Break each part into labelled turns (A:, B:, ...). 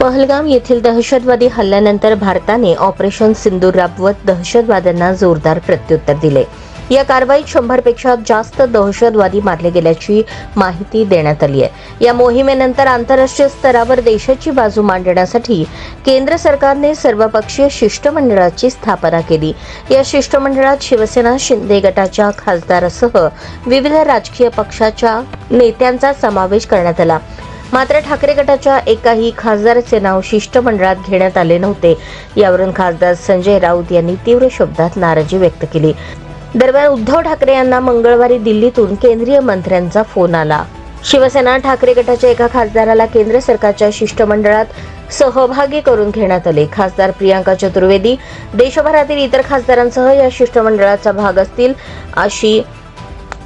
A: पहलगाम येथील दहशतवादी हल्ल्यानंतर भारताने ऑपरेशन सिंदूर राबवत दहशतवाद्यांना जोरदार प्रत्युत्तर दिले. या कारवाईत शंभरपेक्षा जास्त दहशतवादी मारले गेल्याची माहिती देण्यात आली आहे. या मोहिमेनंतर आंतरराष्ट्रीय स्तरावर देशाची बाजू मांडण्यासाठी केंद्र सरकारने सर्वपक्षीय शिष्टमंडळाची स्थापना केली. या शिष्टमंडळात शिवसेना शिंदे गटाच्या खासदारासह विविध राजकीय पक्षाच्या नेत्यांचा समावेश करण्यात आला. मात्र ठाकरे गटाच्या एकाही खासदाराचे नाव शिष्टमंडळात घेण्यात आले नव्हते. यावरून खासदार संजय राऊत यांनी तीव्र शब्दात नाराजी व्यक्त केली. दरम्यान उद्धव ठाकरे यांना मंगळवारी दिल्लीतून केंद्रीय मंत्र्यांचा फोन आला. शिवसेना ठाकरे गटाच्या एका खासदाराला केंद्र सरकारच्या शिष्टमंडळात सहभागी करून घेण्यात आले. खासदार प्रियांका चतुर्वेदी देशभरातील इतर खासदारांसह या शिष्टमंडळाचा भाग असतील अशी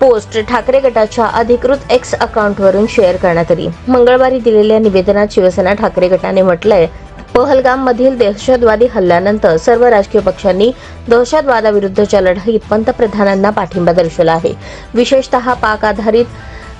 A: पोस्ट ठाकरे गटाच्या अधिकृत एक्स अकाउंटवरून शेअर करण्यात आली. मंगळवारी दिलेल्या निवेदनात शिवसेना ठाकरे गटाने म्हटलंय पहलगाम मधील दहशतवादी हल्ल्यानंतर सर्व राजकीय पक्षांनी दहशतवादाविरुद्धच्या लढाईत पंतप्रधानांना पाठिंबा दर्शवला आहे. विशेषतः पाक आधारित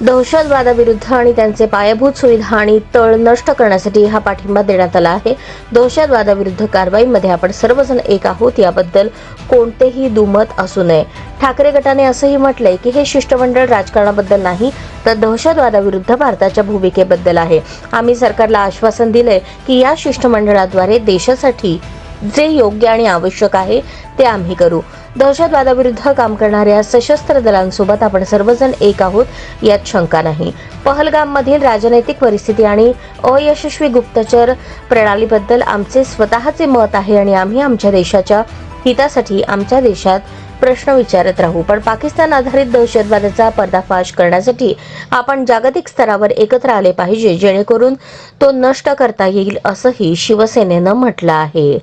A: दहशतवादाविरुद्ध आणि त्यांचे पायाभूत सुविधा आणि तळ नष्ट करण्यासाठी हा पाठिंबा देण्यात आला आहे. दहशतवादाविरुद्ध कारवाईमध्ये आपण सर्वजण एक आहोत याबद्दल कोणतेही दुमत असू नये. ठाकरे गटाने असंही म्हटलंय की हे शिष्टमंडळ राजकारणाबद्दल नाही तर दहशतवादाविरुद्ध भारताच्या भूमिकेबद्दल आहे. आम्ही सरकारला आश्वासन दिलंय की या शिष्टमंडळाद्वारे देशासाठी जे योग्य आणि आवश्यक आहे ते आम्ही करू. दहशतवादाविरुद्ध काम करणाऱ्या सशस्त्र दलांसोबत आपण सर्वजण एक आहोत यात शंका नाही. पहलगाममधील राजनैतिक परिस्थिती आणि अयशस्वी गुप्तचर प्रणालीबद्दल आमचे स्वतःचे मत आहे आणि आम्ही आमच्या देशाच्या हितासाठी आमच्या देशात प्रश्न विचारत राहू. पण पाकिस्तान आधारित दहशतवादाचा पर्दाफाश करण्यासाठी आपण जागतिक स्तरावर एकत्र आले पाहिजे जेणेकरून तो नष्ट करता येईल असंही शिवसेनेनं म्हटलं आहे.